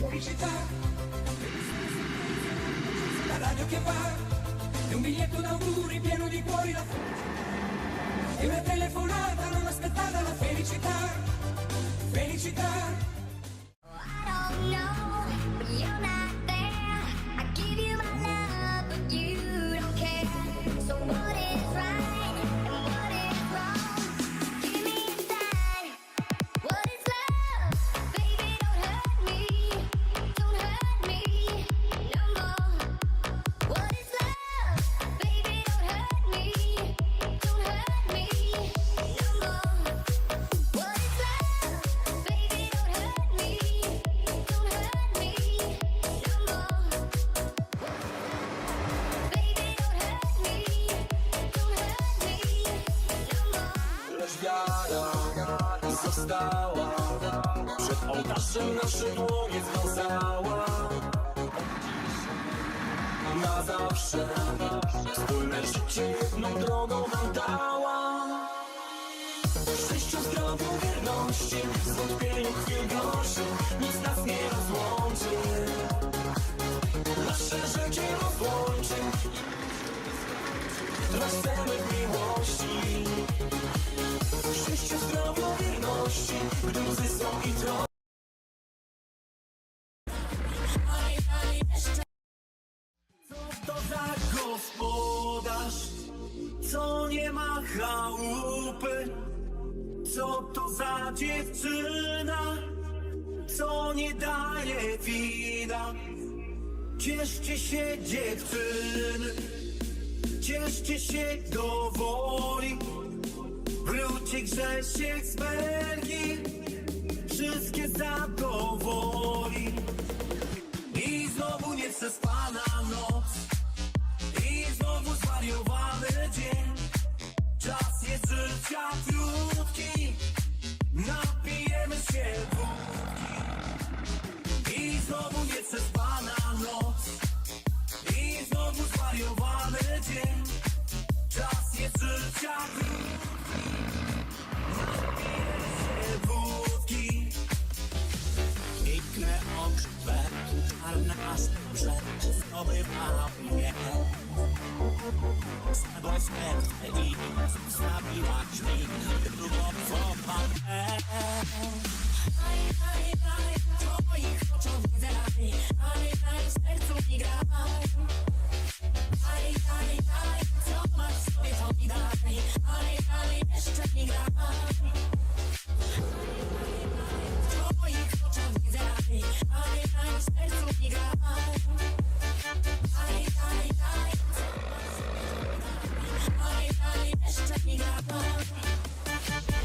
Publicidad, la radio que va. E un biglietto d'auguri pieno di cuori da e una telefonata non aspettata la felicità, felicità. Wiara została. Przed ołtarzem nasze dłonie związała. Na zawsze Wspólne życie jedną drogą nam dała. Szczęściu, wierności Zwątpieniu chwil gorszych Nic nas nie rozłączy. Nasze życie rozłączy. Rosnemy w miłości gospodarz, co nie ma chałupy? Co to za dziewczyna, co nie daje wina? Cieszcie się dziewczyny, cieszcie się do woli. Wróci Grzesiek z Belgii, wszystkie zadowoli. I znowu nieprzespana noc. I znowu zwariowany dzień. Czas jest życia krótki. Napijemy się wódki. I znowu nieprzespana noc Stop me watch me, little love for my head. more.